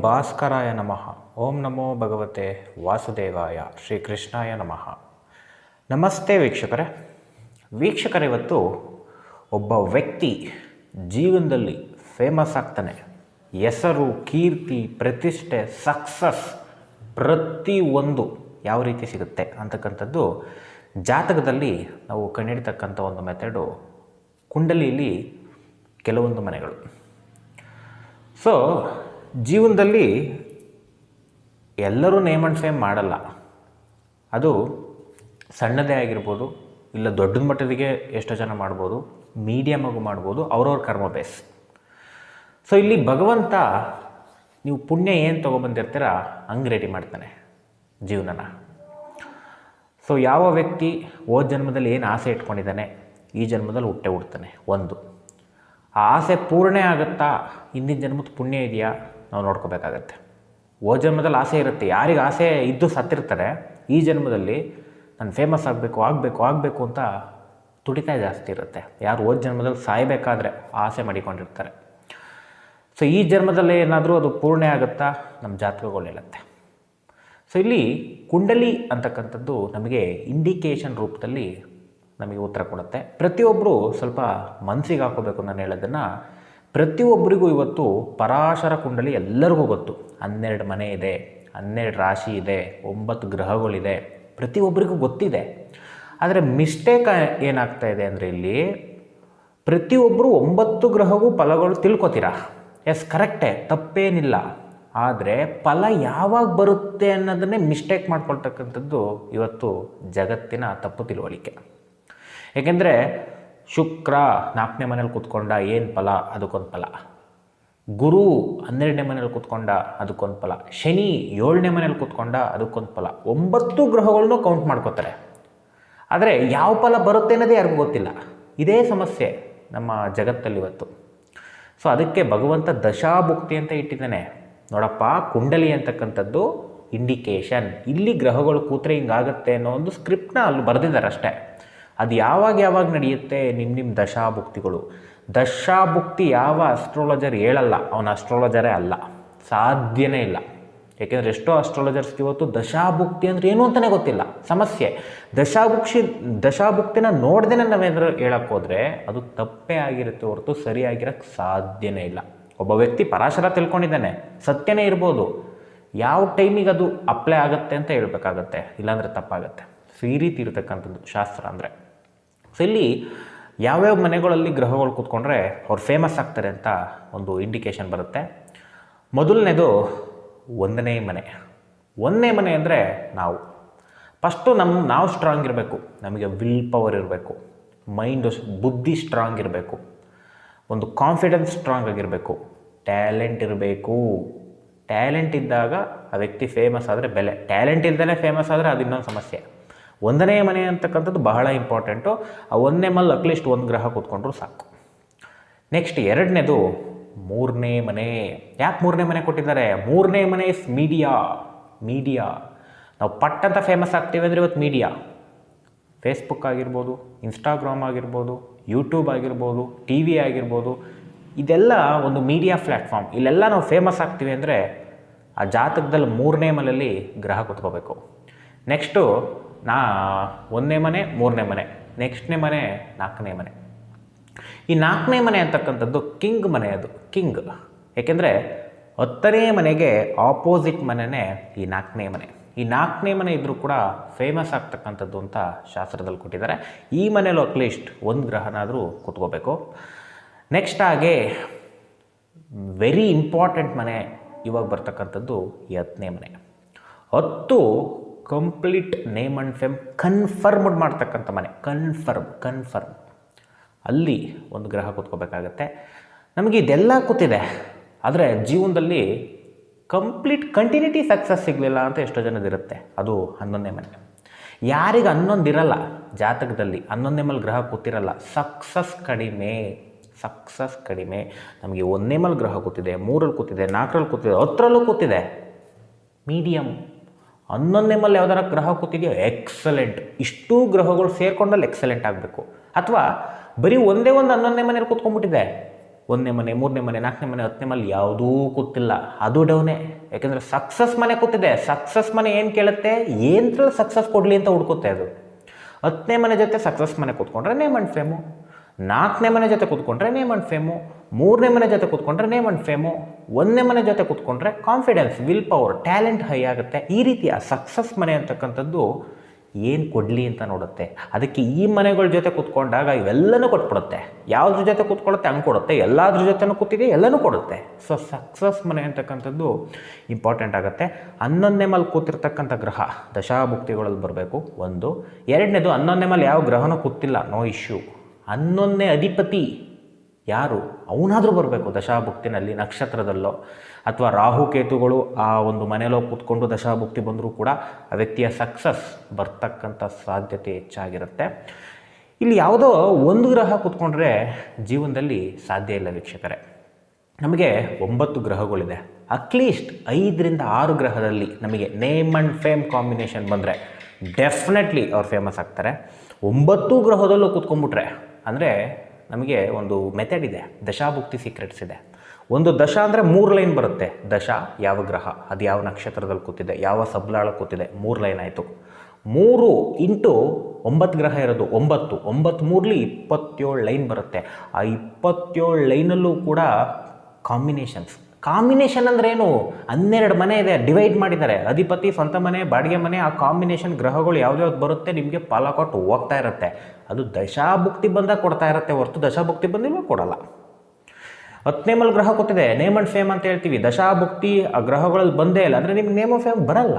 ಭಾಸ್ಕರಾಯ ನಮಃ. ಓಂ ನಮೋ ಭಗವತೆ ವಾಸುದೇವಾಯ ಶ್ರೀಕೃಷ್ಣಾಯ ನಮಃ. ನಮಸ್ತೆ ವೀಕ್ಷಕರೇ. ವೀಕ್ಷಕರೇ, ಇವತ್ತು ಒಬ್ಬ ವ್ಯಕ್ತಿ ಜೀವನದಲ್ಲಿ ಫೇಮಸ್ ಆಗ್ತಾನೆ. ಹೆಸರು, ಕೀರ್ತಿ, ಪ್ರತಿಷ್ಠೆ ಸಕ್ಸಸ್ ಪ್ರತಿಯೊಂದು ಯಾವ ರೀತಿ ಸಿಗುತ್ತೆ ಅಂತಕ್ಕಂಥದ್ದು ಜಾತಕದಲ್ಲಿ ನಾವು ಕಂಡಿಡ್ತಕ್ಕಂಥ ಒಂದು ಮೆಥಡು ಕುಂಡಲಿಯಲ್ಲಿ ಕೆಲವೊಂದು ಮನೆಗಳು. ಸೊ ಜೀವನದಲ್ಲಿ ಎಲ್ಲರೂ ನೇಮ್ ಆ್ಯಂಡ್ ಫೇಮ್ ಮಾಡಲ್ಲ. ಅದು ಸಣ್ಣದೇ ಆಗಿರ್ಬೋದು, ಇಲ್ಲ ದೊಡ್ಡ ಮಟ್ಟದಿಗೆ ಎಷ್ಟೋ ಜನ ಮಾಡ್ಬೋದು ಮೀಡಿಯಮಾಗೂ ಮಾಡ್ಬೋದು, ಅವ್ರವ್ರ ಕರ್ಮ ಬೇಸ್ ಸೊ ಇಲ್ಲಿ ಭಗವಂತ ನೀವು ಪುಣ್ಯ ಏನು ತೊಗೊಬಂದಿರ್ತೀರ ಹಂಗೆ ರೆಡಿ ಮಾಡ್ತಾನೆ ಜೀವನನ. ಸೊ ಯಾವ ವ್ಯಕ್ತಿ ಹೋದ ಜನ್ಮದಲ್ಲಿ ಏನು ಆಸೆ ಇಟ್ಕೊಂಡಿದ್ದಾನೆ, ಈ ಜನ್ಮದಲ್ಲಿ ಹುಟ್ಟೆ ಹುಡ್ತಾನೆ ಒಂದು. ಆ ಆಸೆ ಪೂರ್ಣೆ ಆಗುತ್ತಾ? ಹಿಂದಿನ ಜನ್ಮದ ಪುಣ್ಯ ಇದೆಯಾ? ನಾವು ನೋಡ್ಕೋಬೇಕಾಗತ್ತೆ. ಓ ಜನ್ಮದಲ್ಲಿ ಆಸೆ ಇರುತ್ತೆ. ಯಾರಿಗೆ ಆಸೆ ಇದ್ದು ಸತ್ತಿರ್ತಾರೆ, ಈ ಜನ್ಮದಲ್ಲಿ ನಾನು ಫೇಮಸ್ ಆಗಬೇಕು ಆಗಬೇಕು ಆಗಬೇಕು ಅಂತ ತುಡಿತ ಜಾಸ್ತಿ ಇರುತ್ತೆ. ಯಾರು ಓದ್ ಜನ್ಮದಲ್ಲಿ ಸಾಯಬೇಕಾದ್ರೆ ಆಸೆ ಮಾಡಿಕೊಂಡಿರ್ತಾರೆ. ಸೊ ಈ ಜನ್ಮದಲ್ಲಿ ಏನಾದರೂ ಅದು ಪೂರ್ಣೆ ಆಗುತ್ತಾ? ನಮ್ಮ ಜಾತಕಗಳು ಹೇಳುತ್ತೆ. ಸೊ ಇಲ್ಲಿ ಕುಂಡಲಿ ಅಂತಕ್ಕಂಥದ್ದು ನಮಗೆ ಇಂಡಿಕೇಶನ್ ರೂಪದಲ್ಲಿ ನಮಗೆ ಉತ್ತರ ಕೊಡುತ್ತೆ. ಪ್ರತಿಯೊಬ್ಬರು ಸ್ವಲ್ಪ ಮನಸ್ಸಿಗೆ ಹಾಕೋಬೇಕು ನಾನು ಹೇಳೋದನ್ನು. ಪ್ರತಿಯೊಬ್ಬರಿಗೂ ಇವತ್ತು ಪರಾಶರ ಕುಂಡಲಿ ಎಲ್ಲರಿಗೂ ಗೊತ್ತು. ಹನ್ನೆರಡು ಮನೆ ಇದೆ, ಹನ್ನೆರಡು ರಾಶಿ ಇದೆ, ಒಂಬತ್ತು ಗ್ರಹಗಳಿದೆ. ಪ್ರತಿಯೊಬ್ಬರಿಗೂ ಗೊತ್ತಿದೆ. ಆದರೆ ಮಿಸ್ಟೇಕ್ ಏನಾಗ್ತಾ ಇದೆ ಅಂದರೆ ಇಲ್ಲಿ ಪ್ರತಿಯೊಬ್ಬರು ಒಂಬತ್ತು ಗ್ರಹಗೂ ಫಲಗಳು ತಿಳ್ಕೊತೀರಾ? ಎಸ್ ಕರೆಕ್ಟೇ ತಪ್ಪೇನಿಲ್ಲ. ಆದರೆ ಫಲ ಯಾವಾಗ ಬರುತ್ತೆ ಅನ್ನೋದನ್ನೇ ಮಿಸ್ಟೇಕ್ ಮಾಡ್ಕೊಳ್ತಕ್ಕಂಥದ್ದು ಇವತ್ತು ಜಗತ್ತಿನ ತಪ್ಪು ತಿಳುವಳಿಕೆ. ಏಕೆಂದರೆ ಶುಕ್ರ ನಾಲ್ಕನೇ ಮನೇಲಿ ಕೂತ್ಕೊಂಡ ಏನು ಫಲ? ಅದಕ್ಕೊಂದು ಫಲ. ಗುರು ಹನ್ನೆರಡನೇ ಮನೇಲಿ ಕೂತ್ಕೊಂಡ ಅದಕ್ಕೊಂದು ಫಲ. ಶನಿ ಏಳನೇ ಮನೇಲಿ ಕೂತ್ಕೊಂಡ ಅದಕ್ಕೊಂದು ಫಲ. ಒಂಬತ್ತು ಗ್ರಹಗಳನ್ನು ಕೌಂಟ್ ಮಾಡ್ಕೋತಾರೆ. ಆದರೆ ಯಾವ ಫಲ ಬರುತ್ತೆ ಅನ್ನೋದೇ ಯಾರಿಗೂ ಗೊತ್ತಿಲ್ಲ. ಇದೇ ಸಮಸ್ಯೆ ನಮ್ಮ ಜಗತ್ತಲ್ಲಿ ಇವತ್ತು. ಸೊ ಅದಕ್ಕೆ ಭಗವಂತ ದಶಾಭುಕ್ತಿ ಅಂತ ಇಟ್ಟಿದ್ದಾನೆ. ನೋಡಪ್ಪ, ಕುಂಡಲಿ ಅಂತಕ್ಕಂಥದ್ದು ಇಂಡಿಕೇಶನ್ ಇಲ್ಲಿ ಗ್ರಹಗಳು ಕೂತ್ರೆ ಹಿಂಗಾಗತ್ತೆ ಅನ್ನೋ ಒಂದು ಸ್ಕ್ರಿಪ್ಟ್ನ ಅಲ್ಲಿ ಬರೆದಿದ್ದಾರೆ ಅಷ್ಟೇ. ಅದು ಯಾವಾಗ ಯಾವಾಗ ನಡೆಯುತ್ತೆ ನಿಮ್ಮ ನಿಮ್ಮ ದಶಾಭುಕ್ತಿಗಳು. ದಶಾಭುಕ್ತಿ ಯಾವ ಅಸ್ಟ್ರಾಲಜರ್ ಹೇಳಲ್ಲ. ಅವನ ಅಸ್ಟ್ರಾಲಜರೇ ಅಲ್ಲ. ಸಾಧ್ಯನೇ ಇಲ್ಲ. ಏಕೆಂದರೆ ಎಷ್ಟೋ ಅಸ್ಟ್ರಾಲಜರ್ಸ್ ಇವತ್ತು ದಶಾಭುಕ್ತಿ ಅಂದರೆ ಏನು ಅಂತಲೇ ಗೊತ್ತಿಲ್ಲ. ಸಮಸ್ಯೆ. ದಶಾಭುಕ್ಷಿ, ದಶಾಭುಕ್ತಿನ ನೋಡ್ದೇ ನಾವೇನಾದ್ರು ಹೇಳಕ್ಕೆ ಹೋದರೆ ಅದು ತಪ್ಪೇ ಆಗಿರುತ್ತೆ ಹೊರತು ಸರಿಯಾಗಿರೋಕ್ಕೆ ಸಾಧ್ಯನೇ ಇಲ್ಲ. ಒಬ್ಬ ವ್ಯಕ್ತಿ ಪರಾಶರ ತಿಳ್ಕೊಂಡಿದ್ದಾನೆ. ಸತ್ಯನೇ ಇರ್ಬೋದು. ಯಾವ ಟೈಮಿಗೆ ಅದು ಅಪ್ಲೈ ಆಗುತ್ತೆ ಅಂತ ಹೇಳ್ಬೇಕಾಗತ್ತೆ. ಇಲ್ಲಾಂದರೆ ತಪ್ಪಾಗತ್ತೆ. ಸೊ ಈ ರೀತಿ ಇರತಕ್ಕಂಥದ್ದು ಶಾಸ್ತ್ರ ಅಂದರೆ. ಸೊ ಇಲ್ಲಿ ಯಾವ್ಯಾವ ಮನೆಗಳಲ್ಲಿ ಗ್ರಹಗಳು ಕೂತ್ಕೊಂಡ್ರೆ ಅವ್ರು ಫೇಮಸ್ ಆಗ್ತಾರೆ ಅಂತ ಒಂದು ಇಂಡಿಕೇಶನ್ ಬರುತ್ತೆ. ಮೊದಲನೇದು ಒಂದನೇ ಮನೆ. ಒಂದನೇ ಮನೆ ಅಂದರೆ ನಾವು. ಫಸ್ಟು ನಮ್ಮ ನಾವು ಸ್ಟ್ರಾಂಗ್ ಇರಬೇಕು. ನಮಗೆ ವಿಲ್ ಪವರ್ ಇರಬೇಕು. ಮೈಂಡು ಬುದ್ಧಿ ಸ್ಟ್ರಾಂಗ್ ಇರಬೇಕು. ಒಂದು ಕಾನ್ಫಿಡೆನ್ಸ್ ಸ್ಟ್ರಾಂಗ್ ಆಗಿರಬೇಕು. ಟ್ಯಾಲೆಂಟ್ ಇರಬೇಕು. ಟ್ಯಾಲೆಂಟ್ ಇದ್ದಾಗ ಆ ವ್ಯಕ್ತಿ ಫೇಮಸ್ ಆದರೆ ಬೆಲೆ. ಟ್ಯಾಲೆಂಟ್ ಇಲ್ದೇ ಫೇಮಸ್ ಆದರೆ ಅದು ಇನ್ನೊಂದು ಸಮಸ್ಯೆ. ಒಂದನೇ ಮನೆ ಅಂತಕ್ಕಂಥದ್ದು ಬಹಳ ಇಂಪಾರ್ಟೆಂಟು. ಆ ಒಂದನೇ ಮಲ್ಲಿ ಅಟ್ಲೀಸ್ಟ್ ಒಂದು ಗ್ರಹ ಕೂತ್ಕೊಂಡ್ರು ಸಾಕು. ನೆಕ್ಸ್ಟ್ ಎರಡನೇದು ಮೂರನೇ ಮನೆ. ಯಾಕೆ ಮೂರನೇ ಮನೆ ಕೊಟ್ಟಿದ್ದಾರೆ? ಮೂರನೇ ಮನೆ ಇಸ್ ಮೀಡಿಯಾ ಮೀಡಿಯಾ ನಾವು ಪಟ್ಟಂತ ಫೇಮಸ್ ಆಗ್ತೀವಿ ಅಂದರೆ ಇವತ್ತು ಮೀಡಿಯಾ ಫೇಸ್ಬುಕ್ ಆಗಿರ್ಬೋದು ಇನ್ಸ್ಟಾಗ್ರಾಮ್ ಆಗಿರ್ಬೋದು ಯೂಟ್ಯೂಬ್ ಆಗಿರ್ಬೋದು ಟಿ ವಿ ಆಗಿರ್ಬೋದು. ಇದೆಲ್ಲ ಒಂದು ಮೀಡಿಯಾ ಪ್ಲ್ಯಾಟ್ಫಾರ್ಮ್ ಇಲ್ಲೆಲ್ಲ ನಾವು ಫೇಮಸ್ ಆಗ್ತೀವಿ ಅಂದರೆ ಆ ಜಾತಕದಲ್ಲಿ ಮೂರನೇ ಮನೆಯಲ್ಲಿ ಗ್ರಹ ಕೂತ್ಕೋಬೇಕು. ನೆಕ್ಸ್ಟು ನಾ ಒಂದನೇ ಮನೆ, ಮೂರನೇ ಮನೆ, ನೆಕ್ಸ್ಟ್ನೇ ಮನೆ, ನಾಲ್ಕನೇ ಮನೆ. ಈ ನಾಲ್ಕನೇ ಮನೆ ಅಂತಕ್ಕಂಥದ್ದು ಕಿಂಗ್ ಮನೆ ಅದು, ಕಿಂಗ್. ಏಕೆಂದರೆ ಹತ್ತನೇ ಮನೆಗೆ ಆಪೋಸಿಟ್ ಮನೆಯೇ ಈ ನಾಲ್ಕನೇ ಮನೆ. ಈ ನಾಲ್ಕನೇ ಮನೆ ಇದ್ದರೂ ಕೂಡ ಫೇಮಸ್ ಆಗ್ತಕ್ಕಂಥದ್ದು ಅಂತ ಶಾಸ್ತ್ರದಲ್ಲಿ ಕೊಟ್ಟಿದ್ದಾರೆ. ಈ ಮನೇಲೂ ಅಟ್ಲೀಸ್ಟ್ ಒಂದು ಗ್ರಹನಾದರೂ ಕೂತ್ಕೋಬೇಕು. ನೆಕ್ಸ್ಟ್ ಹಾಗೆ ವೆರಿ ಇಂಪಾರ್ಟೆಂಟ್ ಮನೆ ಇವಾಗ ಬರ್ತಕ್ಕಂಥದ್ದು ಈ ಹತ್ತನೇ ಮನೆ. ಹತ್ತು complete name and fame confirmed ಮಾಡ್ತಕ್ಕಂಥ ಮನೆ. ಕನ್ಫರ್ಮ್ ಕನ್ಫರ್ಮ್ ಅಲ್ಲಿ ಒಂದು ಗ್ರಹ ಕೂತ್ಕೋಬೇಕಾಗತ್ತೆ. ನಮಗೆ ಇದೆಲ್ಲ ಕೂತಿದೆ. ಆದರೆ ಜೀವನದಲ್ಲಿ ಕಂಪ್ಲೀಟ್ ಕಂಟಿನ್ಯೂಟಿ ಸಕ್ಸಸ್ ಸಿಗಲಿಲ್ಲ ಅಂತ ಎಷ್ಟೋ ಜನದಿರುತ್ತೆ ಅದು ಹನ್ನೊಂದನೇ ಮನೆ. ಯಾರಿಗೆ ಹನ್ನೊಂದಿರಲ್ಲ ಜಾತಕದಲ್ಲಿ ಹನ್ನೊಂದನೇ ಮೇಲೆ ಗ್ರಹ ಕೂತಿರಲ್ಲ ಸಕ್ಸಸ್ ಕಡಿಮೆ. ಸಕ್ಸಸ್ ಕಡಿಮೆ. ನಮಗೆ ಒಂದನೇ ಮೇಲೆ ಗ್ರಹ ಕೂತಿದೆ ಮೂರಲ್ಲಿ ಕೂತಿದೆ, ನಾಲ್ಕರಲ್ಲಿ ಕೂತಿದೆ, ಹತ್ತರಲ್ಲೂ ಕೂತಿದೆ. ಮೀಡಿಯಮ್ ಹನ್ನೊಂದನೇ ಮೇಲೆ ಯಾವ್ದಾರ ಗ್ರಹ ಕೂತಿದೆಯೋ ಎಕ್ಸಲೆಂಟ್ ಇಷ್ಟೂ ಗ್ರಹಗಳು ಸೇರ್ಕೊಂಡಲ್ಲಿ ಎಕ್ಸಲೆಂಟ್ ಆಗಬೇಕು. ಅಥವಾ, ಬರೀ ಒಂದೇ ಒಂದು ಹನ್ನೊಂದನೇ ಮನೇಲಿ ಕೂತ್ಕೊಂಡ್ಬಿಟ್ಟಿದೆ. ಒಂದನೇ ಮನೆ, ಮೂರನೇ ಮನೆ, ನಾಲ್ಕನೇ ಮನೆ, ಹತ್ತನೇ ಮನೆ ಯಾವುದೂ ಕೂತಿಲ್ಲ. ಅದು ಡೌನೇ. ಯಾಕೆಂದರೆ ಸಕ್ಸಸ್ ಮನೆ ಕೂತಿದೆ. ಸಕ್ಸಸ್ ಮನೆ ಏನು ಕೇಳುತ್ತೆ? ಏನರಲ್ಲಿ ಸಕ್ಸಸ್ ಕೊಡಲಿ ಅಂತ ಹುಡ್ಕುತ್ತೆ ಅದು. ಹತ್ತನೇ ಮನೆ ಜೊತೆ ಸಕ್ಸಸ್ ಮನೆ ಕೂತ್ಕೊಂಡ್ರೆ ನೇಮ್ ಆ್ಯಂಡ್ ಫೇಮು ನಾಲ್ಕನೇ ಮನೆ ಜೊತೆ ಕೂತ್ಕೊಂಡ್ರೆ ನೇಮ್ ಆ್ಯಂಡ್ ಫೇಮು ಮೂರನೇ ಮನೆ ಜೊತೆ ಕೂತ್ಕೊಂಡ್ರೆ ನೇಮ್ ಅಂಡ್ ಫೇಮು ಒಂದನೇ ಮನೆ ಜೊತೆ ಕೂತ್ಕೊಂಡ್ರೆ confidence will power talent high ಆಗುತ್ತೆ. ಈ ರೀತಿಯ ಸಕ್ಸಸ್ ಮನೆ ಅಂತಕ್ಕಂಥದ್ದು ಏನು ಕೊಡಲಿ ಅಂತ ನೋಡುತ್ತೆ. ಅದಕ್ಕೆ ಈ ಮನೆಗಳ ಜೊತೆ ಕೂತ್ಕೊಂಡಾಗ ಇವೆಲ್ಲನೂ ಕೊಟ್ಬಿಡುತ್ತೆ. ಯಾವುದ್ರ ಜೊತೆ ಕೂತ್ಕೊಳ್ಳುತ್ತೆ ಹಂಗೆ ಕೊಡುತ್ತೆ. ಎಲ್ಲಾದ್ರ ಜೊತೆನೂ ಕೂತಿದೆ, ಎಲ್ಲನೂ ಕೊಡುತ್ತೆ. ಸೊ ಸಕ್ಸಸ್ ಮನೆ ಅಂತಕ್ಕಂಥದ್ದು ಇಂಪಾರ್ಟೆಂಟ್ ಆಗುತ್ತೆ. ಹನ್ನೊಂದನೇ ಮೇಲೆ ಕೂತಿರ್ತಕ್ಕಂಥ ಗ್ರಹ, ದಶಾಭುಕ್ತಿಗಳಲ್ಲಿ ಬರಬೇಕು. ಒಂದು. ಎರಡನೇದು, ಹನ್ನೊಂದನೇ ಮೇಲೆ ಯಾವ ಗ್ರಹನೂ ಕೂತಿಲ್ಲ. ನೋ ಇಶ್ಯೂ ಹನ್ನೊಂದನೇ ಅಧಿಪತಿ. ಯಾರು? ಅವನಾದರೂ ಬರಬೇಕು ದಶಾಭುಕ್ತಿನಲ್ಲಿ, ನಕ್ಷತ್ರದಲ್ಲೋ. ಅಥವಾ ರಾಹುಕೇತುಗಳು ಆ ಒಂದು ಮನೆಯಲ್ಲೋ ಕೂತ್ಕೊಂಡು ದಶಾಭುಕ್ತಿ ಬಂದರೂ ಕೂಡ ಆ ವ್ಯಕ್ತಿಯ ಸಕ್ಸಸ್ ಬರ್ತಕ್ಕಂಥ ಸಾಧ್ಯತೆ ಹೆಚ್ಚಾಗಿರುತ್ತೆ. ಇಲ್ಲಿ ಯಾವುದೋ ಒಂದು ಗ್ರಹ ಕೂತ್ಕೊಂಡ್ರೆ ಜೀವನದಲ್ಲಿ ಸಾಧ್ಯ ಇಲ್ಲ ವೀಕ್ಷಕರೇ. ನಮಗೆ ಒಂಬತ್ತು ಗ್ರಹಗಳಿದೆ. ಅಟ್ಲೀಸ್ಟ್ ಐದರಿಂದ ಆರು ಗ್ರಹದಲ್ಲಿ ನಮಗೆ ನೇಮ್ ಆ್ಯಂಡ್ ಫೇಮ್ ಕಾಂಬಿನೇಷನ್ ಬಂದರೆ ಡೆಫಿನೆಟ್ಲಿ ಅವ್ರು ಫೇಮಸ್ ಆಗ್ತಾರೆ. ಒಂಬತ್ತು ಗ್ರಹದಲ್ಲೂ ಕೂತ್ಕೊಂಡ್ಬಿಟ್ರೆ, ಅಂದರೆ ನಮಗೆ ಒಂದು ಮೆಥಡ್ ಇದೆ. ದಶಾಭುಕ್ತಿ ಸೀಕ್ರೆಟ್ಸ್ ಇದೆ. ಒಂದು ದಶ ಅಂದರೆ ಮೂರು ಲೈನ್ ಬರುತ್ತೆ. ದಶ, ಯಾವ ಗ್ರಹ, ಅದು ಯಾವ ನಕ್ಷತ್ರದಲ್ಲಿ ಕೂತಿದೆ, ಯಾವ ಸಬ್ಲಾಳ ಕೂತಿದೆ, ಮೂರು ಲೈನ್ ಆಯಿತು. ಮೂರು ಇಂಟು ಒಂಬತ್ತು ಗ್ರಹ ಇರೋದು, ಒಂಬತ್ತು. ಒಂಬತ್ತು ಮೂರಲಿ ಇಪ್ಪತ್ತೇಳು ಲೈನ್ ಬರುತ್ತೆ. ಆ ಇಪ್ಪತ್ತೇಳು ಲೈನಲ್ಲೂ ಕೂಡ ಕಾಂಬಿನೇಷನ್ಸ್ ಕಾಂಬಿನೇಷನ್ ಅಂದ್ರೆ ಏನು? ಹನ್ನೆರಡು ಮನೆ ಇದೆ, ಡಿವೈಡ್ ಮಾಡಿದ್ದಾರೆ. ಅಧಿಪತಿ ಸ್ವಂತ ಮನೆ, ಬಾಡಿಗೆ ಮನೆ, ಆ ಕಾಂಬಿನೇಷನ್ ಗ್ರಹಗಳು ಯಾವ್ದು ಬರುತ್ತೆ, ನಿಮಗೆ ಫಲ ಕೊಟ್ಟು ಹೋಗ್ತಾ ಇರುತ್ತೆ. ಅದು ದಶಾಭುಕ್ತಿ ಬಂದಾಗ ಕೊಡ್ತಾ ಇರುತ್ತೆ ಹೊರತು ದಶಾಭುಕ್ತಿ ಬಂದಿಲ್ಲ ಕೊಡಲ್ಲ. ಹತ್ತನೇ ಮಲ್ ಗ್ರಹ ಕೊಟ್ಟಿದೆ, ನೇಮ್ ಅಂಡ್ ಫೇಮ್ ಅಂತ ಹೇಳ್ತೀವಿ. ದಶಾಭುಕ್ತಿ ಆ ಗ್ರಹಗಳಲ್ಲಿ ಬಂದೇ ಇಲ್ಲ. ಅಂದರೆ ನಿಮ್ಗೆ ನೇಮ್ ಆಫ್ ಫೇಮ್ ಬರಲ್ಲ.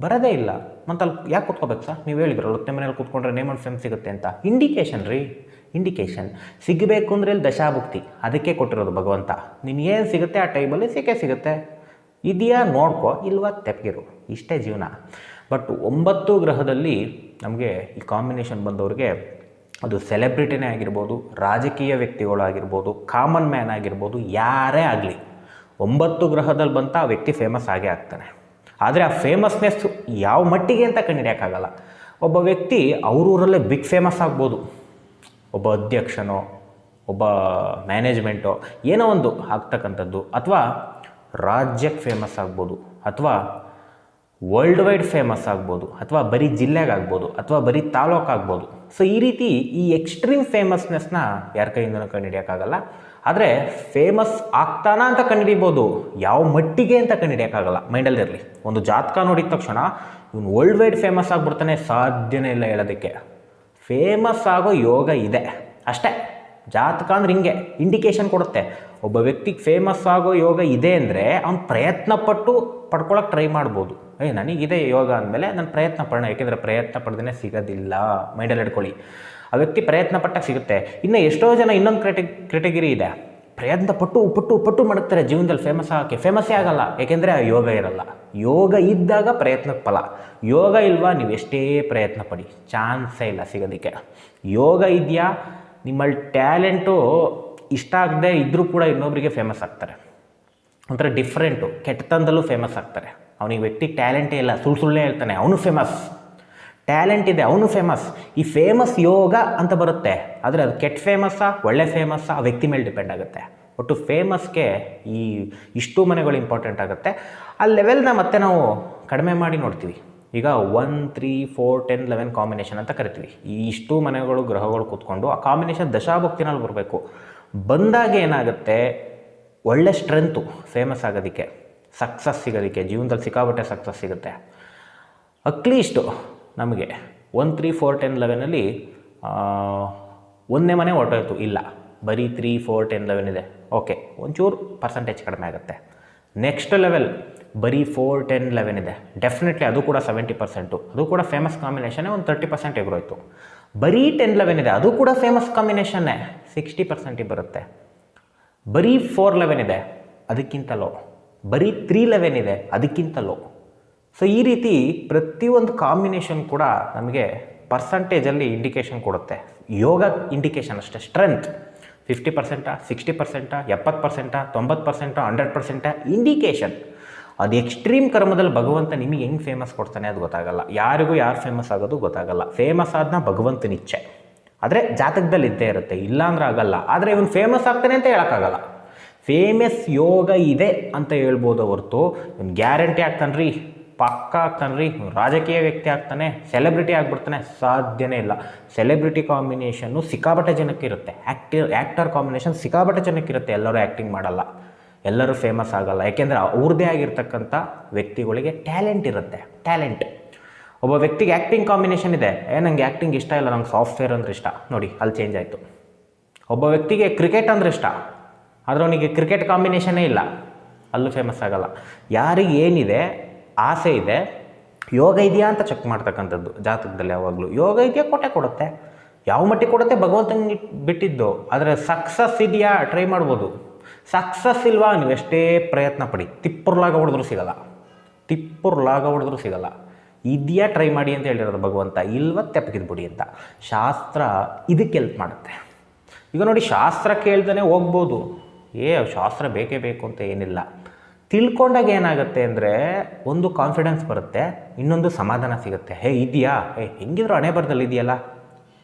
ಬರೋದೇ ಇಲ್ಲ. ಮತ್ತೆ ಅಲ್ಲಿ ಯಾಕೆ ಕೂತ್ಕೋಬೇಕು ಸರ್? ನೀವು ಹೇಳಿದ್ರಲ್ಲ, ಹತ್ತನೇ ಮನೇಲಿ ಕೂತ್ಕೊಂಡ್ರೆ ನೇಮ್ ಅಂಡ್ ಫೇಮ್ ಸಿಗುತ್ತೆ ಅಂತ. ಇಂಡಿಕೇಶನ್ ರೀ. ಇಂಡಿಕೇಶನ್ ಸಿಗಬೇಕು ಅಂದರೆ ಇಲ್ಲಿ ದಶಾಭುಕ್ತಿ. ಅದಕ್ಕೆ ಕೊಟ್ಟಿರೋದು ಭಗವಂತ. ನಿನಗೇನು ಸಿಗುತ್ತೆ? ಆ ಟೈಮಲ್ಲಿ ಸಿಕ್ಕೇ ಸಿಗುತ್ತೆ. ಇದೆಯಾ ನೋಡ್ಕೊ, ಇಲ್ವಾ ತೆಪ್ಪಿರು ಇಷ್ಟೇ ಜೀವನ. ಬಟ್ ಒಂಬತ್ತು ಗ್ರಹದಲ್ಲಿ ನಮಗೆ ಈ ಕಾಂಬಿನೇಷನ್ ಬಂದವ್ರಿಗೆ ಅದು ಸೆಲೆಬ್ರಿಟಿನೇ ಆಗಿರ್ಬೋದು, ರಾಜಕೀಯ ವ್ಯಕ್ತಿಗಳು ಆಗಿರ್ಬೋದು ಕಾಮನ್ ಮ್ಯಾನ್ ಆಗಿರ್ಬೋದು, ಯಾರೇ ಆಗಲಿ. ಒಂಬತ್ತು ಗ್ರಹದಲ್ಲಿ ಬಂತ ಆ ವ್ಯಕ್ತಿ ಫೇಮಸ್ ಆಗೇ ಆಗ್ತಾನೆ. ಆದರೆ ಆ ಫೇಮಸ್ನೆಸ್ ಯಾವ ಮಟ್ಟಿಗೆ ಅಂತ ಕಂಡುಹಿಡಿಯೋಕ್ಕಾಗಲ್ಲ ಒಬ್ಬ ವ್ಯಕ್ತಿ ಅವ್ರೂರಲ್ಲೇ ಬಿಗ್ ಫೇಮಸ್ ಆಗ್ಬೋದು. ಒಬ್ಬ ಅಧ್ಯಕ್ಷನೋ, ಒಬ್ಬ ಮ್ಯಾನೇಜ್ಮೆಂಟೋ ಏನೋ ಒಂದು ಆಗ್ತಕ್ಕಂಥದ್ದು. ಅಥವಾ ರಾಜ್ಯಕ್ಕೆ ಫೇಮಸ್ ಆಗ್ಬೋದು, ಅಥವಾ ವರ್ಲ್ಡ್ ವೈಡ್ ಫೇಮಸ್ ಆಗ್ಬೋದು, ಅಥವಾ ಬರೀ ಜಿಲ್ಲೆಗೆ ಆಗ್ಬೋದು, ಅಥವಾ ಬರೀ ತಾಲೂಕು ಆಗ್ಬೋದು. ಸೊ ಈ ರೀತಿ ಈ ಎಕ್ಸ್ಟ್ರೀಮ್ ಫೇಮಸ್ನೆಸ್ನ ಯಾರ ಕೈಯಿಂದನೂ ಕಂಡುಹಿಡಿಯೋಕ್ಕಾಗಲ್ಲ. ಆದರೆ ಫೇಮಸ್ ಆಗ್ತಾನ ಅಂತ ಕಂಡುಹಿಡಿಬೋದು, ಯಾವ ಮಟ್ಟಿಗೆ ಅಂತ ಕಂಡುಹಿಡಿಯೋಕ್ಕಾಗಲ್ಲ. ಮೈಂಡಲ್ಲಿರಲಿ ಒಂದು ಜಾತಕ ನೋಡಿದ ತಕ್ಷಣ, ಇವನು ವರ್ಲ್ಡ್ ವೈಡ್ ಫೇಮಸ್ ಆಗಿಬಿಡ್ತಾನೆ ಸಾಧ್ಯನೇ ಇಲ್ಲ ಹೇಳೋದಕ್ಕೆ. ಫೇಮಸ್ ಆಗೋ ಯೋಗ ಇದೆ. ಅಷ್ಟೇ. ಜಾತಕ ಅಂದ್ರೆ ಹಿಂಗೆ ಇಂಡಿಕೇಶನ್ ಕೊಡುತ್ತೆ. ಒಬ್ಬ ವ್ಯಕ್ತಿಗೆ ಫೇಮಸ್ ಆಗೋ ಯೋಗ ಇದೆ ಅಂದರೆ ಅವ್ನು ಪ್ರಯತ್ನ ಪಟ್ಟು ಪಡ್ಕೊಳಕ್ಕೆ ಟ್ರೈ ಮಾಡ್ಬೋದು. ಏ, ನನಗಿದೆ ಯೋಗ ಅಂದಮೇಲೆ ನಾನು ಪ್ರಯತ್ನ ಪಡೋಣ ಯಾಕೆಂದರೆ ಪ್ರಯತ್ನ ಪಡ್ದೇ ಸಿಗೋದಿಲ್ಲ ಮೈಂಡಲ್ಲಿ ಹಿಡ್ಕೊಳ್ಳಿ. ಆ ವ್ಯಕ್ತಿ ಪ್ರಯತ್ನ ಪಟ್ಟಾಗ ಸಿಗುತ್ತೆ. ಇನ್ನು ಎಷ್ಟೋ ಜನ ಇನ್ನೊಂದು ಕ್ರೆಟಿ ಕ್ರೆಟಗಿರಿ ಇದೆ. ಪ್ರಯತ್ನ ಪಟ್ಟು ಪಟ್ಟು ಪಟ್ಟು ಮಾಡುತ್ತಾರೆ. ಜೀವನದಲ್ಲಿ ಫೇಮಸ್ ಆಗೋಕ್ಕೆ ಫೇಮಸ್ಸೇ ಆಗಲ್ಲ. ಏಕೆಂದರೆ ಆ ಯೋಗ ಇರಲ್ಲ. ಯೋಗ ಇದ್ದಾಗ ಪ್ರಯತ್ನಕ್ಕೆ ಫಲ. ಯೋಗ ಇಲ್ವಾ? ನೀವು ಎಷ್ಟೇ ಪ್ರಯತ್ನ ಪಡಿ. ಚಾನ್ಸೇ ಇಲ್ಲ ಸಿಗೋದಕ್ಕೆ. ಯೋಗ ಇದೆಯಾ? ನಿಮ್ಮಲ್ಲಿ ಟ್ಯಾಲೆಂಟು ಇಷ್ಟ ಆಗದೆ ಇದ್ದರೂ ಕೂಡ ಇನ್ನೊಬ್ಬರಿಗೆ ಫೇಮಸ್ ಆಗ್ತಾರೆ. ಒಂಥರ ಡಿಫ್ರೆಂಟು ಕೆಟ್ಟತನದಲ್ಲೂ ಫೇಮಸ್ ಆಗ್ತಾರೆ. ಅವನಿಗೆ ವ್ಯಕ್ತಿ ಟ್ಯಾಲೆಂಟೇ ಇಲ್ಲ. ಸುಳ್ಳು ಸುಳ್ಳೇ ಹೇಳ್ತಾನೆ. ಅವನು ಫೇಮಸ್ ಟ್ಯಾಲೆಂಟ್ ಇದೆ, ಅವನು ಫೇಮಸ್ ಈ ಫೇಮಸ್ ಯೋಗ ಅಂತ ಬರುತ್ತೆ. ಆದರೆ ಅದು ಕೆಟ್ಟ ಫೇಮಸ್ಸಾ ಒಳ್ಳೆ ಫೇಮಸ್ಸಾ ಆ ವ್ಯಕ್ತಿ ಮೇಲೆ ಡಿಪೆಂಡ್ ಆಗುತ್ತೆ. ಒಟ್ಟು ಫೇಮಸ್ಗೆ ಈ ಇಷ್ಟು ಮನೆಗಳು ಇಂಪಾರ್ಟೆಂಟ್ ಆಗುತ್ತೆ. ಆ ಲೆವೆಲ್ನ ಮತ್ತೆ ನಾವು ಕಡಿಮೆ ಮಾಡಿ ನೋಡ್ತೀವಿ. ಈಗ one three four ten eleven combination ಅಂತ ಕರಿತೀವಿ. ಈ ಇಷ್ಟು ಮನೆಗಳು, ಗ್ರಹಗಳು ಕೂತ್ಕೊಂಡು ಆ ಕಾಂಬಿನೇಷನ್ ದಶಾಭಕ್ತಿನಲ್ಲಿ ಬರಬೇಕು. ಬಂದಾಗ ಏನಾಗುತ್ತೆ? ಒಳ್ಳೆ ಸ್ಟ್ರೆಂತು ಫೇಮಸ್ ಆಗೋದಕ್ಕೆ. ಸಕ್ಸಸ್ ಸಿಗೋದಕ್ಕೆ. ಜೀವನದಲ್ಲಿ ಸಿಕ್ಕಾಬಟ್ಟೆ ಸಕ್ಸಸ್ ಸಿಗುತ್ತೆ. ಅಟ್ಲೀಸ್ಟು ನಮಗೆ ಒನ್ ತ್ರೀ ಫೋರ್ ಟೆನ್ ಲೆವೆನಲ್ಲಿ ಒಂದನೇ ಮನೆ ಹೊರಟೋಯ್ತು ಇಲ್ಲ. ಬರೀ ತ್ರೀ ಫೋರ್ ಟೆನ್ ಲೆವೆನ್ ಇದೆ. ಓಕೆ ಒಂಚೂರು ಪರ್ಸೆಂಟೇಜ್ ಕಡಿಮೆ ಆಗುತ್ತೆ. ನೆಕ್ಸ್ಟ್ ಲೆವೆಲ್ ಬರೀ ಫೋರ್ ಟೆನ್ ಲೆವೆನ್ ಇದೆ. ಡೆಫಿನೆಟ್ಲಿ ಅದು ಕೂಡ ಸೆವೆಂಟಿ ಪರ್ಸೆಂಟು ಅದು ಕೂಡ ಫೇಮಸ್ ಕಾಂಬಿನೇಷನ್ನೇ ಒಂದು ತರ್ಟಿ ಪರ್ಸೆಂಟ್ ಎಗ್ರೋಯ್ತು ಬರೀ ಟೆನ್ ಲೆವೆನ್ ಇದೆ. ಅದು ಕೂಡ ಫೇಮಸ್ ಕಾಂಬಿನೇಷನ್ನೇ ಸಿಕ್ಸ್ಟಿ ಪರ್ಸೆಂಟಿಗೆ ಬರುತ್ತೆ. ಬರೀ ಫೋರ್ ಲೆವೆನ್ ಇದೆ. ಅದಕ್ಕಿಂತ ಲೋ ಬರೀ ತ್ರೀ ಲೆವೆನ್ ಇದೆ. ಅದಕ್ಕಿಂತ ಲೋ ಸೊ ಈ ರೀತಿ ಪ್ರತಿಯೊಂದು ಕಾಂಬಿನೇಷನ್ ಕೂಡ ನಮಗೆ ಪರ್ಸಂಟೇಜಲ್ಲಿ ಇಂಡಿಕೇಶನ್ ಕೊಡುತ್ತೆ. ಯೋಗ ಇಂಡಿಕೇಶನ್ ಅಷ್ಟೇ. ಸ್ಟ್ರೆಂತ್ ಫಿಫ್ಟಿ ಪರ್ಸೆಂಟಾ ಸಿಕ್ಸ್ಟಿ ಪರ್ಸೆಂಟಾ ಎಪ್ಪತ್ತು ಪರ್ಸೆಂಟಾ ತೊಂಬತ್ತು ಪರ್ಸೆಂಟಾ ಹಂಡ್ರೆಡ್ ಪರ್ಸೆಂಟಾ ಇಂಡಿಕೇಶನ್ ಅದು ಎಕ್ಸ್ಟ್ರೀಮ್ ಕರ್ಮದಲ್ಲಿ ಭಗವಂತ ನಿಮಗೆ ಹೆಂಗೆ ಫೇಮಸ್ ಕೊಡ್ತಾನೆ ಅದು ಗೊತ್ತಾಗಲ್ಲ. ಯಾರಿಗೂ ಯಾರು ಫೇಮಸ್ ಆಗೋದು ಗೊತ್ತಾಗಲ್ಲ. ಫೇಮಸ್ ಆದನ ಭಗವಂತನ ಇಚ್ಛೆ ಆದರೆ ಜಾತಕದಲ್ಲಿ ಇದ್ದೇ ಇರುತ್ತೆ. ಇಲ್ಲ ಅಂದ್ರೆ ಆಗಲ್ಲ. ಆದರೆ ಇವನು ಫೇಮಸ್ ಆಗ್ತಾನೆ ಅಂತ ಹೇಳೋಕ್ಕಾಗಲ್ಲ. ಫೇಮಸ್ ಯೋಗ ಇದೆ ಅಂತ ಹೇಳ್ಬೋದು ಹೊರತು. ಇವನು ಗ್ಯಾರಂಟಿ ಆಗ್ತಾನೆ ಪಕ್ಕ ಆಗ್ತಾನೆ ರಾಜಕೀಯ ವ್ಯಕ್ತಿ ಆಗ್ತಾನೆ ಸೆಲೆಬ್ರಿಟಿ ಆಗಿಬಿಡ್ತಾನೆ, ಸಾಧ್ಯನೇ ಇಲ್ಲ. ಸೆಲೆಬ್ರಿಟಿ ಕಾಂಬಿನೇಷನ್ನು ಸಿಕ್ಕಾಪಟ್ಟೆ ಜನಕ್ಕೆ ಇರುತ್ತೆ. ಆ್ಯಕ್ಟಿ ಆ್ಯಕ್ಟರ್ ಕಾಂಬಿನೇಷನ್ ಸಿಕ್ಕಾಪಟ್ಟೆ ಜನಕ್ಕೆ ಇರುತ್ತೆ. ಎಲ್ಲರೂ ಆ್ಯಕ್ಟಿಂಗ್ ಮಾಡಲ್ಲ. ಎಲ್ಲರೂ ಫೇಮಸ್ ಆಗಲ್ಲ. ಯಾಕೆಂದರೆ ಅವ್ರದ್ದೇ ಆಗಿರ್ತಕ್ಕಂಥ ವ್ಯಕ್ತಿಗಳಿಗೆ ಟ್ಯಾಲೆಂಟ್ ಇರುತ್ತೆ. ಟ್ಯಾಲೆಂಟ್ ಒಬ್ಬ ವ್ಯಕ್ತಿಗೆ ಆ್ಯಕ್ಟಿಂಗ್ ಕಾಂಬಿನೇಷನ್ ಇದೆ. ಏ, ನಂಗೆ ಆ್ಯಕ್ಟಿಂಗ್ ಇಷ್ಟ ಇಲ್ಲ. ನಂಗೆ ಸಾಫ್ಟ್ವೇರ್ ಅಂದ್ರೆ ಇಷ್ಟ. ನೋಡಿ, ಅಲ್ಲಿ ಚೇಂಜ್ ಆಯಿತು. ಒಬ್ಬ ವ್ಯಕ್ತಿಗೆ ಕ್ರಿಕೆಟ್ ಅಂದ್ರೆ ಇಷ್ಟ. ಆದರೆ ಅವನಿಗೆ ಕ್ರಿಕೆಟ್ ಕಾಂಬಿನೇಷನೇ ಇಲ್ಲ. ಅಲ್ಲೂ ಫೇಮಸ್ ಆಗಲ್ಲ. ಯಾರಿಗೆ ಏನಿದೆ ಆಸೆ ಇದೆ. ಯೋಗ ಇದೆಯಾ ಅಂತ ಚೆಕ್ ಮಾಡ್ತಕ್ಕಂಥದ್ದು ಜಾತಕದಲ್ಲಿ ಯಾವಾಗಲೂ. ಯೋಗ ಇದೆಯಾ ಕೊಟ್ಟೆ ಕೊಡುತ್ತೆ. ಯಾವ ಮಟ್ಟಿಗೆ ಕೊಡುತ್ತೆ? ಭಗವಂತನ ಬಿಟ್ಟಿದ್ದು. ಆದರೆ ಸಕ್ಸಸ್ ಇದೆಯಾ? ಟ್ರೈ ಮಾಡ್ಬೋದು. ಸಕ್ಸಸ್ ಇಲ್ವಾ? ನೀವು ಎಷ್ಟೇ ಪ್ರಯತ್ನ ಪಡಿ. ತಿಪ್ಪುರ್ಲಾಗ ಹೊಡೆದ್ರೂ ಸಿಗಲ್ಲ. ತಿಪ್ಪುರ್ಲಾಗ ಹೊಡೆದ್ರೂ ಸಿಗಲ್ಲ. ಇದೆಯಾ ಟ್ರೈ ಮಾಡಿ ಅಂತ ಹೇಳಿರೋದು ಭಗವಂತ. ಇಲ್ವ ಬಿಡಿ ಅಂತ. ಶಾಸ್ತ್ರ ಇದಕ್ಕೆ ಹೆಲ್ಪ್ ಮಾಡುತ್ತೆ. ಈಗ ನೋಡಿ ಶಾಸ್ತ್ರ ಕೇಳ್ದೇ ಹೋಗ್ಬೋದು. ಏ, ಶಾಸ್ತ್ರ ಬೇಕೇ ಬೇಕು ಅಂತ ಏನಿಲ್ಲ. ತಿಳ್ಕೊಂಡಾಗ ಏನಾಗುತ್ತೆ ಅಂದರೆ ಒಂದು ಕಾನ್ಫಿಡೆನ್ಸ್ ಬರುತ್ತೆ, ಇನ್ನೊಂದು ಸಮಾಧಾನ ಸಿಗುತ್ತೆ. ಹೇ ಇದೆಯಾ ಹೇ, ಹೆಂಗಿದ್ರು ಹಣೆ ಬರದಲ್ಲಿ ಇದೆಯಲ್ಲ?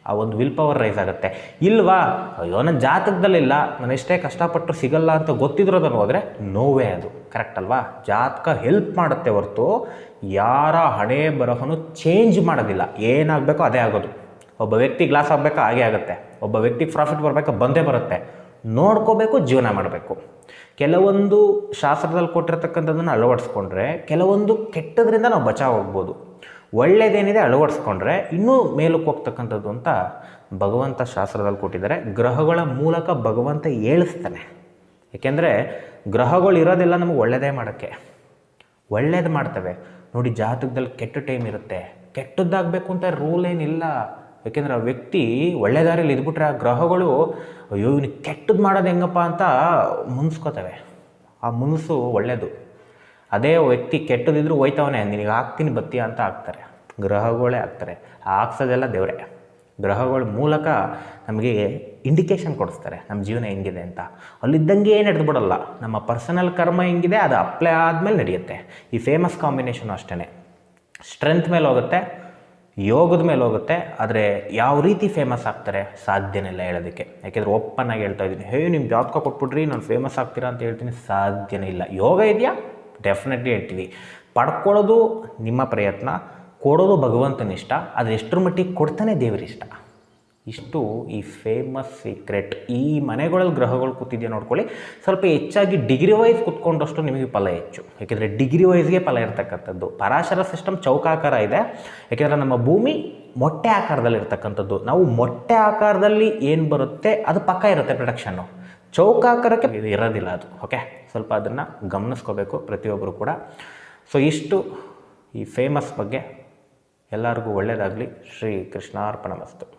ಆ ಒಂದು ವಿಲ್ ಪವರ್ ರೈಸ್ ಆಗುತ್ತೆ. ಇಲ್ವಾ? ಅಯ್ಯೋ ನನ್ನ ಜಾತಕದಲ್ಲಿಲ್ಲ. ನಾನು ಎಷ್ಟೇ ಕಷ್ಟಪಟ್ಟರು ಸಿಗಲ್ಲ ಅಂತ ಗೊತ್ತಿದ್ರೋದನ್ನು ಹೋದರೆ ನೋವೇ ಅದು. ಕರೆಕ್ಟ್ ಅಲ್ವಾ? ಜಾತಕ ಹೆಲ್ಪ್ ಮಾಡುತ್ತೆ ಹೊರತು ಯಾರ ಹಣೆ ಬರಹನು ಚೇಂಜ್ ಮಾಡೋದಿಲ್ಲ. ಏನಾಗಬೇಕೋ ಅದೇ ಆಗೋದು. ಒಬ್ಬ ವ್ಯಕ್ತಿ ಗ್ಲಾಸ್ ಆಗಬೇಕಾ ಹಾಗೆ ಆಗುತ್ತೆ. ಒಬ್ಬ ವ್ಯಕ್ತಿಗೆ ಪ್ರಾಫಿಟ್ ಬರಬೇಕಾ, ಬಂದೇ ಬರುತ್ತೆ. ನೋಡ್ಕೋಬೇಕು, ಜೀವನ ಮಾಡಬೇಕು. ಕೆಲವೊಂದು ಶಾಸ್ತ್ರದಲ್ಲಿ ಕೊಟ್ಟಿರ್ತಕ್ಕಂಥದ್ದನ್ನು ಅಳವಡಿಸ್ಕೊಂಡ್ರೆ, ಕೆಲವೊಂದು ಕೆಟ್ಟದ್ರಿಂದ ನಾವು ಬಚಾವ್ ಹೋಗ್ಬೋದು ಒಳ್ಳೇದೇನಿದೆ ಅಳವಡಿಸ್ಕೊಂಡ್ರೆ, ಇನ್ನೂ ಮೇಲಕ್ಕೆ ಹೋಗ್ತಕ್ಕಂಥದ್ದು ಅಂತ ಭಗವಂತ ಶಾಸ್ತ್ರದಲ್ಲಿ ಕೊಟ್ಟಿದ್ದಾರೆ. ಗ್ರಹಗಳ ಮೂಲಕ ಭಗವಂತ ಏಳಿಸ್ತಾನೆ. ಏಕೆಂದರೆ, ಗ್ರಹಗಳು ಇರೋದೆಲ್ಲ ನಮಗೆ ಒಳ್ಳೆಯದೇ ಮಾಡೋಕ್ಕೆ. ಒಳ್ಳೇದು ಮಾಡ್ತವೆ. ನೋಡಿ, ಜಾತಕದಲ್ಲಿ ಕೆಟ್ಟ ಟೈಮ್ ಇರುತ್ತೆ. ಕೆಟ್ಟದ್ದಾಗಬೇಕು ಅಂತ ರೂಲ್ ಏನಿಲ್ಲ. ಯಾಕೆಂದರೆ ಆ ವ್ಯಕ್ತಿ ಒಳ್ಳೆ ದಾರಿಯಲ್ಲಿ ಇದ್ಬಿಟ್ರೆ ಆ ಗ್ರಹಗಳು, ಅಯ್ಯೋ, ಇವನಿಗೆ ಕೆಟ್ಟದ್ದು ಮಾಡೋದು ಹೆಂಗಪ್ಪ ಅಂತ ಮುನ್ಸ್ಕೋತವೆ. ಆ ಮುನ್ಸು ಒಳ್ಳೆಯದು ಅದೇ ವ್ಯಕ್ತಿ ಕೆಟ್ಟದಿದ್ರು ಹೋಯ್ತವನೇ, ನಿನಗೆ ಹಾಕ್ತೀನಿ ಬತ್ತೀಯ ಅಂತ ಹಾಕ್ತಾರೆ. ಗ್ರಹಗಳೇ ಹಾಕ್ತಾರೆ. ಆ ಹಾಕ್ಸೋದೆಲ್ಲ ದೇವರೇ. ಗ್ರಹಗಳ ಮೂಲಕ ನಮಗೆ ಇಂಡಿಕೇಶನ್ ಕೊಡಿಸ್ತಾರೆ ನಮ್ಮ ಜೀವನ ಹೆಂಗಿದೆ ಅಂತ. ಅಲ್ಲಿದ್ದಂಗೆ ಏನು ನಡೆದು ಬಿಡಲ್ಲ. ನಮ್ಮ ಪರ್ಸನಲ್ ಕರ್ಮ ಹೆಂಗಿದೆ, ಅದು ಅಪ್ಲೈ ಆದಮೇಲೆ ನಡೆಯುತ್ತೆ. ಈ ಫೇಮಸ್ ಕಾಂಬಿನೇಷನು ಅಷ್ಟೇ ಸ್ಟ್ರೆಂತ್ ಮೇಲೆ ಹೋಗುತ್ತೆ. ಯೋಗದ ಮೇಲೆ ಹೋಗುತ್ತೆ, ಆದರೆ ಯಾವ ರೀತಿ ಫೇಮಸ್ ಆಗ್ತಾರೆ ಸಾಧ್ಯನೇ ಇಲ್ಲ ಹೇಳೋದಕ್ಕೆ. ಯಾಕೆಂದರೆ ಓಪನ್ ಆಗಿ ಹೇಳ್ತಾ ಇದ್ದೀನಿ, ಹೇ ನಿಮ್ಮ ಜಾತಕ ಕೊಟ್ಬಿಟ್ರಿ, ನಾನು ಫೇಮಸ್ ಆಗ್ತೀರಾ ಅಂತ ಹೇಳ್ತೀನಿ, ಸಾಧ್ಯನೇ ಇಲ್ಲ. ಯೋಗ ಇದೆಯಾ? ಡೆಫಿನೆಟ್ಲಿ ಹೇಳ್ತೀವಿ. ಪಡ್ಕೊಳ್ಳೋದು ನಿಮ್ಮ ಪ್ರಯತ್ನ, ಕೊಡೋದು ಭಗವಂತನ ಇಷ್ಟ ಅದು ಎಷ್ಟರ ಮಟ್ಟಿಗೆ ಕೊಡ್ತಾನೆ ದೇವರಿಷ್ಟ ಇಷ್ಟು ಈ ಫೇಮಸ್ ಸೀಕ್ರೆಟ್ ಈ ಮನೆಗಳಲ್ಲಿ ಗ್ರಹಗಳು ಕೂತಿದೆಯಾ ನೋಡ್ಕೊಳ್ಳಿ. ಸ್ವಲ್ಪ ಹೆಚ್ಚಾಗಿ ಡಿಗ್ರಿ ವೈಸ್ ಕುತ್ಕೊಂಡಷ್ಟು ನಿಮಗೆ ಫಲ ಹೆಚ್ಚು. ಯಾಕೆಂದರೆ ಡಿಗ್ರಿ ವೈಸ್ಗೆ ಫಲ ಇರ್ತಕ್ಕಂಥದ್ದು. ಪರಾಶರ ಸಿಸ್ಟಮ್ ಚೌಕಾಕಾರ ಇದೆ. ಯಾಕೆಂದರೆ ನಮ್ಮ ಭೂಮಿ ಮೊಟ್ಟೆ ಆಕಾರದಲ್ಲಿ ಇರ್ತಕ್ಕಂಥದ್ದು. ನಾವು ಮೊಟ್ಟೆ ಆಕಾರದಲ್ಲಿ ಏನು ಬರುತ್ತೆ? ಅದು ಪಕ್ಕ ಇರುತ್ತೆ ಪ್ರೊಡಕ್ಷನ್ನು ಚೌಕಾಕಾರಕ್ಕೆ ಇರೋದಿಲ್ಲ ಅದು. ಓಕೆ ಸ್ವಲ್ಪ ಅದನ್ನು ಗಮನಿಸ್ಕೋಬೇಕು ಪ್ರತಿಯೊಬ್ಬರು ಕೂಡ. ಸೊ ಇಷ್ಟು ಈ ಫೇಮಸ್ ಬಗ್ಗೆ. ಎಲ್ಲರಿಗೂ ಒಳ್ಳೆಯದಾಗಲಿ ಶ್ರೀ ಕೃಷ್ಣಾರ್ಪಣ ಮಸ್ತು.